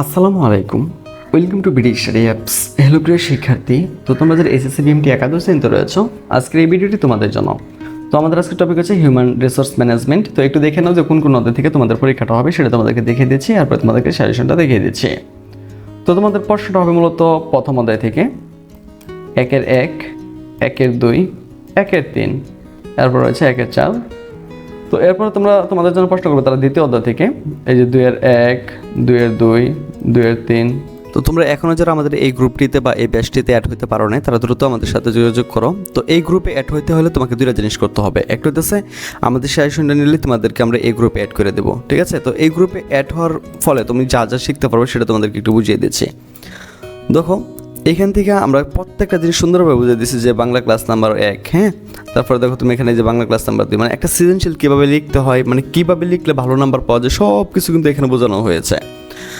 আসসালামু আলাইকুম। Welcome to BD study apps hello প্রিয় শিক্ষার্থী। তো তোমরা যারা এসএসসি বিএমটি একাদশ শ্রেণীতে রয়েছো, আজকের এই ভিডিওটি তোমাদের জন্য। তো আমাদের আজকের টপিক হচ্ছে হিউম্যান রিসোর্স ম্যানেজমেন্ট তো একটু দেখে নাও যে কোন কোন অধ্যায় থেকে তোমাদের পরীক্ষাটা হবে, সেটা তোমাদেরকে দেখিয়ে দিচ্ছি, এরপর তোমাদেরকে সাজেশনটা দেখিয়ে দিচ্ছি। তো তোমাদের প্রশ্নটা হবে মূলত প্রথম অধ্যায় থেকে। একের এক, একের দুই, একের তিন। এরপর রয়েছে একের চার। তো এরপর তোমরা তোমাদের জন্য প্রশ্ন করবে তারা দ্বিতীয় অধ্যায় থেকে। এই যে দুইয়ের এক দুই দুইয়ের দুই, দুইয়ের তিন। তো তোমরা এখনও যারা আমাদের এই গ্রুপটিতে বা এই ব্যাচটিতে অ্যাড হতে পারো না তারা দ্রুত আমাদের সাথে যোগাযোগ করো। তো এই গ্রুপে অ্যাড হতে হলে তোমাকে দুইটা জিনিস করতে হবে। একটা হচ্ছে আমাদের সাজেশনটা নিলে তোমাদেরকে আমরা এই গ্রুপে অ্যাড করে দেবো, ঠিক আছে? তো এই গ্রুপে অ্যাড হওয়ার ফলে তুমি যা যা শিখতে পারবে সেটা তোমাদেরকে একটু বুঝিয়ে দিচ্ছি। দেখো এখান থেকে আমরা প্রত্যেকটা জিনিস সুন্দরভাবে বুঝে দিচ্ছি যে বাংলা ক্লাস নাম্বার এক হ্যাঁ? তারপরে দেখো তুমি এখানে যে বাংলা ক্লাস নাম্বার দুই মানে একটা সৃজনশীল কীভাবে লিখতে হয় মানে কীভাবে লিখলে ভালো নাম্বার পাওয়া যায় সব কিছু কিন্তু এখানে বোঝানো হয়েছে।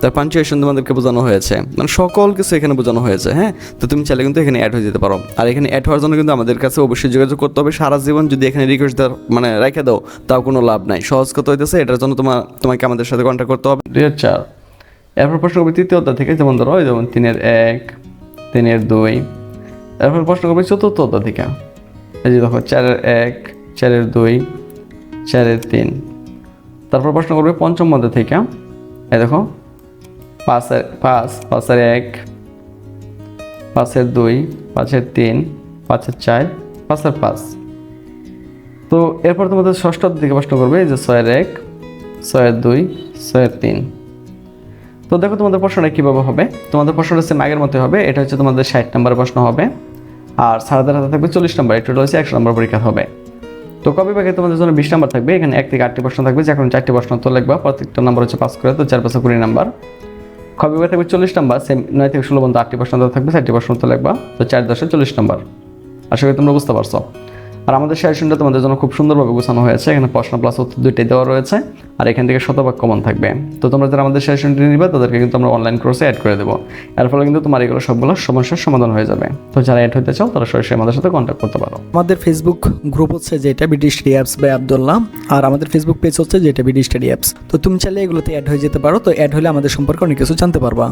তার পাঞ্চুয়েশন তোমাদেরকে বোঝানো হয়েছে। মানে সকল কিছু এখানে বোঝানো হয়েছে হ্যাঁ? তো তুমি চাইলে কিন্তু এখানে অ্যাড হয়ে যেতে পারো। আর এখানে অ্যাড হওয়ার জন্য কিন্তু আমাদের কাছে অবশ্যই যোগাযোগ করতে হবে। সারা জীবন যদি এখানে রিকোয়েস্ট মানে রেখে দাও, তাও কোনো লাভ নাই। সহজ কত হইতেছে, এটার জন্য তোমার তোমাকে আমাদের সাথে কন্ট্যাক্ট করতে হবে। দুই চার এরপর প্রশ্ন করবে, তৃতীয় অধ্যায় থেকে যেমন ধরো যেমন তিনের এক, তিনের দুই। এরপর প্রশ্ন করবে, চতুর্থ অধ্যায় থেকে। এই যে দেখো, চারের এক, চারের দুই, চারের তিন। তারপর প্রশ্ন করবে, পঞ্চম মধ্যে থেকে। এই দেখো পাঁচের পাঁচ, পাঁচের এক, পাঁচের দুই, পাঁচের তিন, পাঁচের চার, পাঁচের পাঁচ। তো এরপর তোমাদের ষষ্ঠ দিকে প্রশ্ন করবে যে ছয়ের এক, ছয়ের দুই, ছয়ের তিন। তো দেখো তোমাদের প্রশ্নটা কীভাবে হবে? তোমাদের প্রশ্নটা সেম আগের মতো হবে, এটা হচ্ছে তোমাদের ষাট নম্বরের প্রশ্ন হবে। আর সাড়ে হাতে থাকবে চল্লিশ নম্বর এটা হচ্ছে একশো নম্বর পরীক্ষা হবে। তো কপি ব্যাগে তোমাদের জন্য বিশ নাম্বার থাকবে, এখানে এক থেকে আটটি প্রশ্ন থাকবে, যে এখন চারটি প্রশ্ন তো লিখবা, প্রত্যেকটা নাম্বার হচ্ছে পাস করে, তো চার পাঁচশো কুড়ি নাম্বার। ব্যাগে থাকবে চল্লিশ নাম্বার সেম নয় থেকে ষোলো পর্যন্ত আটটি প্রশ্ন থাকবে, চারটি প্রশ্ন তো লিখবা তো চার দশে চল্লিশ নাম্বার। আশা করি তোমরা বুঝতে পারছ। আর আমাদের সাজেশনটা তোমাদের জন্য খুব সুন্দরভাবে গোছানো হয়েছে। এখানে প্রশ্ন প্লাস উত্তর দুইটাই দেওয়া রয়েছে। আর এখান থেকে শতভাগ কমন থাকবে। তো তোমরা যারা আমাদের সাজেশনটি নিবে, তাদেরকে কিন্তু আমরা অনলাইন কোর্সে অ্যাড করে দেবো। এর ফলে কিন্তু তোমার এগুলো সবগুলো সমস্যার সমাধান হয়ে যাবে। তো যারা অ্যাড হতে চাও, তারা সরাসরি আমাদের সাথে কন্ট্যাক্ট করতে পারো। আমাদের ফেসবুক গ্রুপ হচ্ছে যেটা স্টাডি অ্যাপস বাই আবদুল্লাহ আর আমাদের ফেসবুক পেজ হচ্ছে যেটা স্টাডি অ্যাপস তো তুমি চাইলে এগুলোতে অ্যাড হয়ে যেতে পারো। তো অ্যাড হলে আমাদের সম্পর্কে অনেক কিছু জানতে পারবা।